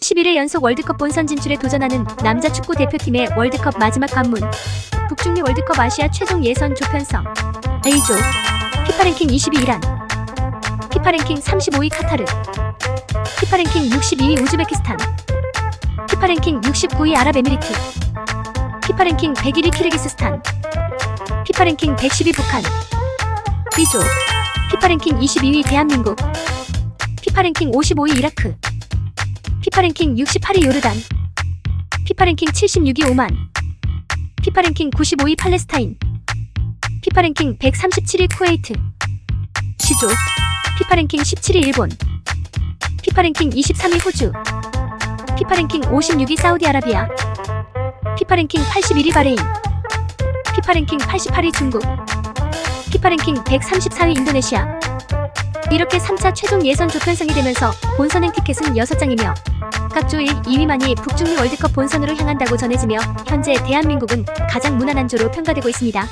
11회 연속 월드컵 본선 진출에 도전하는 남자 축구 대표팀의 월드컵 마지막 관문. 북중미 월드컵 아시아 최종 예선 조편성. A조. 피파 랭킹 22 이란. 피파 랭킹 35위 카타르. 피파 랭킹 62위 우즈베키스탄. 피파 랭킹 69위 아랍에미리트. 피파 랭킹 101위 키르기스스탄. 피파 랭킹 110위 북한. B조. 피파 랭킹 22위 대한민국. 피파 랭킹 55위 이라크. 피파 랭킹 68위 요르단. 피파 랭킹 76위 오만. 피파 랭킹 95위 팔레스타인. 피파 랭킹 137위 쿠웨이트. 시조. 피파 랭킹 17위 일본. 피파 랭킹 23위 호주. 피파 랭킹 56위 사우디아라비아. 피파 랭킹 81위 바레인. 피파 랭킹 88위 중국. 피파 랭킹 134위 인도네시아. 이렇게 3차 최종 예선 조편성이 되면서 본선행 티켓은 6장이며 각 조의 2위만이 북중미 월드컵 본선으로 향한다고 전해지며 현재 대한민국은 가장 무난한 조로 평가되고 있습니다.